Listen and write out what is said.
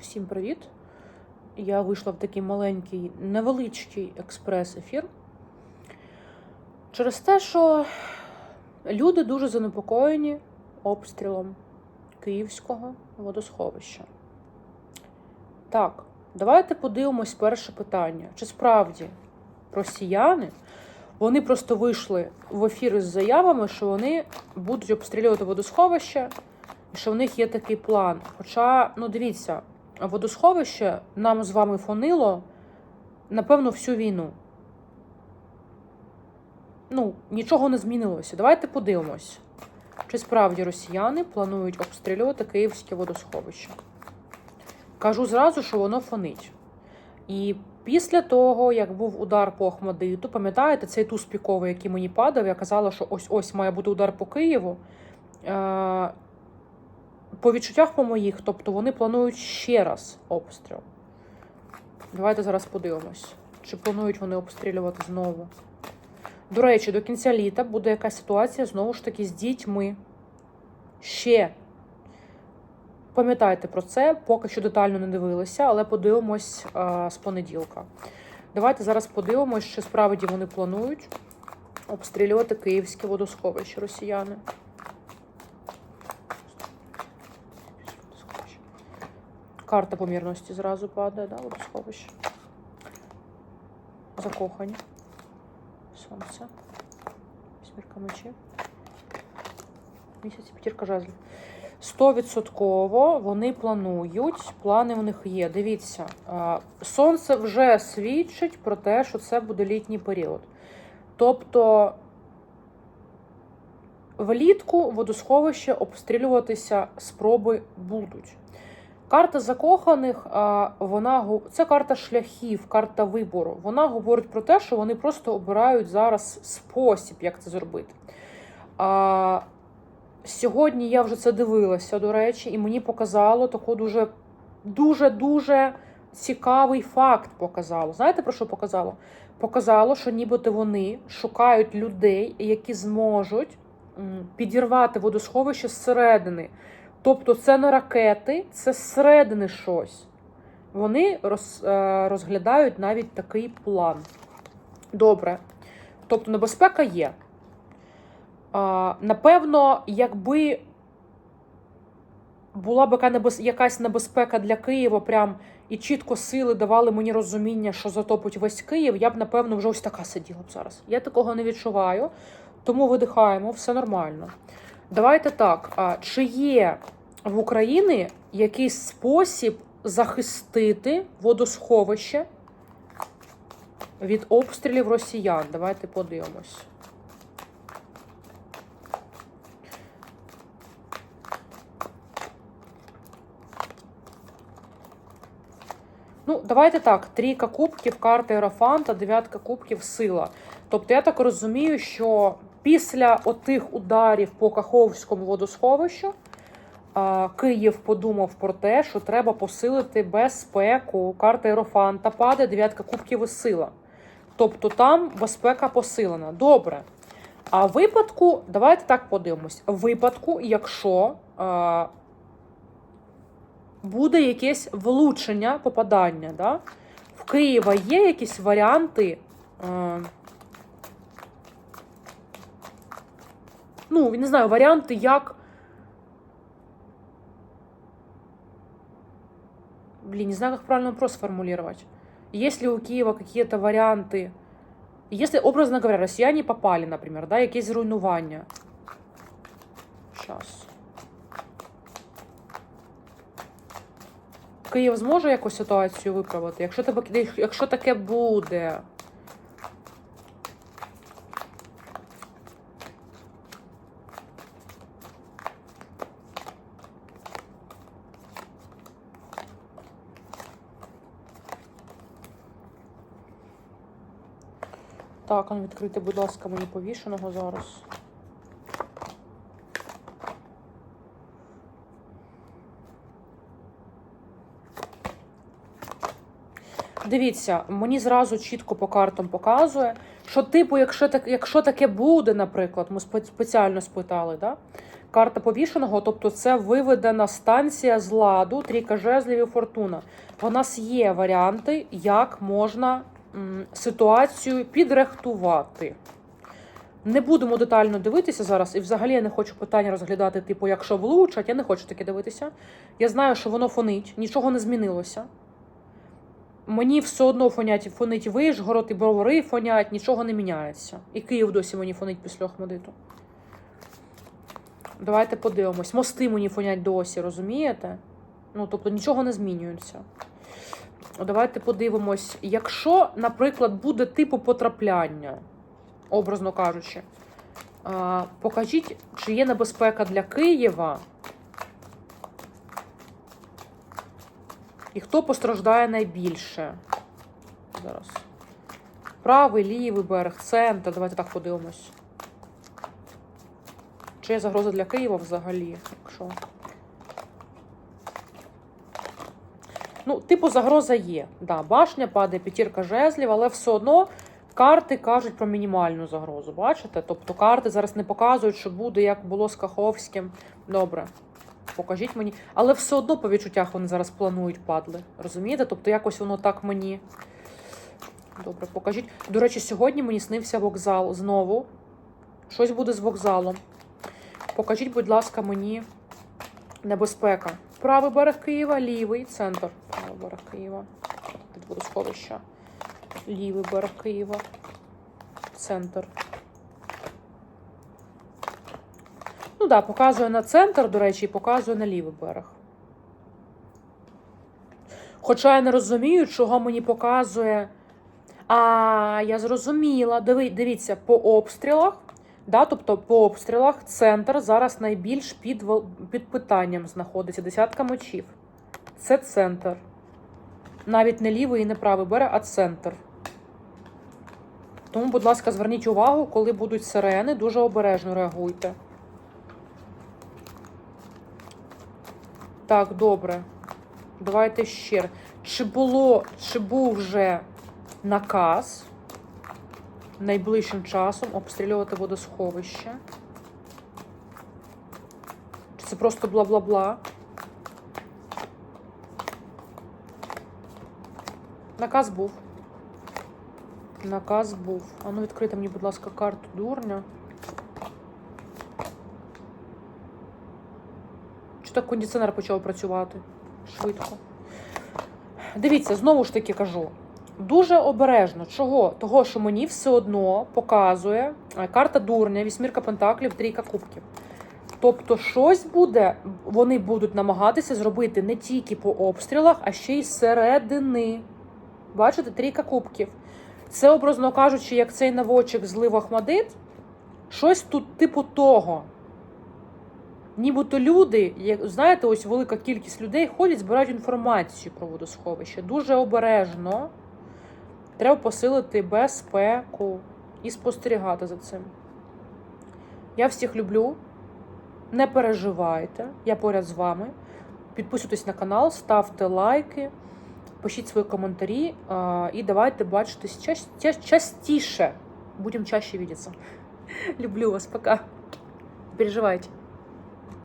Всім привіт! Я вийшла в такий маленький, невеличкий експрес-ефір. Через те, що люди дуже занепокоєні обстрілом Київського водосховища. Так, давайте подивимось перше питання. Чи справді росіяни вони просто вийшли в ефір із заявами, що вони будуть обстрілювати водосховище, що в них є такий план. Хоча, ну дивіться, водосховище нам з вами фонило, напевно, всю війну. Ну, нічого не змінилося. Давайте подивимось, чи справді росіяни планують обстрілювати Київське водосховище. Кажу зразу, що воно фонить. І після того, як був удар по Охмадиту, пам'ятаєте, цей туз піковий, який мені падав, я казала, що ось ось має бути удар по Києву. Е, По відчуттях по моїх, тобто вони планують ще раз обстріл. Давайте зараз подивимось, чи планують вони обстрілювати знову. До речі, до кінця літа буде якась ситуація знову ж таки з дітьми. Ще. Пам'ятайте про це, поки що детально не дивилися, але подивимось а, з понеділка. Давайте зараз подивимось, чи справді вони планують обстрілювати київське водосховище росіяни. Карта помірності зразу падає, да, водосховище. Закохані. Сонце. Вісьмірка мечів. Місяць п'ятірка жезлів. Стовідсотково вони планують, плани в них є. Дивіться, сонце вже свідчить про те, що це буде літній період. Тобто влітку водосховище обстрілюватися спроби будуть. Карта закоханих, вона це карта шляхів, карта вибору. Вона говорить про те, що вони просто обирають зараз спосіб, як це зробити. Сьогодні я вже це дивилася, до речі, і мені показало таку дуже дуже дуже цікавий факт. Показало. Знаєте про що показало? Показало, що нібито вони шукають людей, які зможуть підірвати водосховище зсередини. Тобто, це не ракети, це зсередини щось. Вони роз, е, розглядають навіть такий план. Добре. Тобто, небезпека є. А, напевно, якби була б якась небезпека для Києва, прям і чітко сили давали мені розуміння, що затопить весь Київ, я б, напевно, вже ось така сиділа б зараз. Я такого не відчуваю, тому видихаємо, все нормально. Давайте так. Чи є в Україні якийсь спосіб захистити водосховище від обстрілів росіян? Давайте подивимось. Ну, давайте так: трійка кубків, карта Ерофанта, дев'ятка кубків сила. Тобто, я так розумію, що після отих ударів по Каховському водосховищу Київ подумав про те, що треба посилити безпеку. Карта Ерофанта падає, дев'ятка кубків і сила. Тобто там безпека посилена. Добре. А випадку, давайте так подивимось. Випадку, якщо а, буде якесь влучення, попадання, да? в Києва є якісь варіанти. Е, ну, не знаю, варіанти, як. Блин, не знаю, как правильно вопрос сформулировать. Есть ли у Киева какие-то варианты? Если, образно говоря, россияне попали, например, да, якесь зруйнування. Сейчас. Київ зможе якусь ситуацію виправити? Якщо, тебе, якщо таке буде. Так, ну відкрити, будь ласка, мені повішеного зараз. Дивіться, мені зразу чітко по картам показує, що, типу, якщо так, якщо таке буде, наприклад, ми спеціально спитали, да? карта повішеного, тобто це виведена станція з ладу, трійка жезлів і фортуна. У нас є варіанти, як можна ситуацію підрихтувати. Не будемо детально дивитися зараз, і взагалі я не хочу питання розглядати, типу, якщо влучать, я не хочу таке дивитися. Я знаю, що воно фонить, нічого не змінилося. Мені все одно фонять, фонить Вишгород і бровари фонять, нічого не міняється. І Київ досі мені фонить після Охмадиту. Давайте подивимось. Мости мені фонять досі, розумієте? Ну, тобто нічого не змінюється. Давайте подивимось. Якщо, наприклад, буде типу потрапляння, образно кажучи, покажіть, чи є небезпека для Києва. І хто постраждає найбільше? Зараз. Правий, лівий берег, центр. Давайте так подивимось. Чи є загроза для Києва взагалі? Якщо. Ну, типу, загроза є. Да, башня падає, п'ятірка жезлів, але все одно карти кажуть про мінімальну загрозу. Бачите? Тобто карти зараз не показують, що буде, як було з Каховським. Добре. Покажіть мені. Але все одно по відчуттях вони зараз планують падли. Розумієте? Тобто якось воно так мені. Добре, покажіть. До речі, сьогодні мені снився вокзал знову. Щось буде з вокзалом. Покажіть, будь ласка, мені небезпека. Правий берег Києва, лівий центр. Правий берег Києва. Під водосховища. Лівий берег Києва. Центр. Ну так, да, показує на центр, до речі, і показує на лівий берег. Хоча я не розумію, чого мені показує. А, я зрозуміла. Дивіться, по обстрілах, да, тобто по обстрілах центр зараз найбільш під, під питанням знаходиться. Десятка мечів. Це центр. Навіть не лівий і не правий берег, а центр. Тому, будь ласка, зверніть увагу, коли будуть сирени, дуже обережно реагуйте. Так, добре. Давайте ще. Чи було, чи був вже наказ найближчим часом обстрілювати водосховище? Чи це просто бла-бла-бла? Наказ був. Наказ був. А ну відкрити мені, будь ласка, карту дурня. Чи так кондиціонер почав працювати швидко? Дивіться, знову ж таки кажу. Дуже обережно. Чого? Того, що мені все одно показує е, карта дурня, вісьмірка пентаклів, трійка кубків. Тобто, щось буде, вони будуть намагатися зробити не тільки по обстрілах, а ще й зсередини. Бачите, трійка кубків. Це, образно кажучи, як цей наводчик злив Ахмадит, щось тут типу того. Нібито люди, як знаєте, ось велика кількість людей ходять, збирають інформацію про водосховище. Дуже обережно. Треба посилити безпеку і спостерігати за цим. Я всіх люблю. Не переживайте, я поряд з вами. Підписуйтесь на канал, ставте лайки, пишіть свої коментарі і давайте бачитись ча- ча- частіше. Будемо чаще видеться. Люблю вас, пока. Переживайте.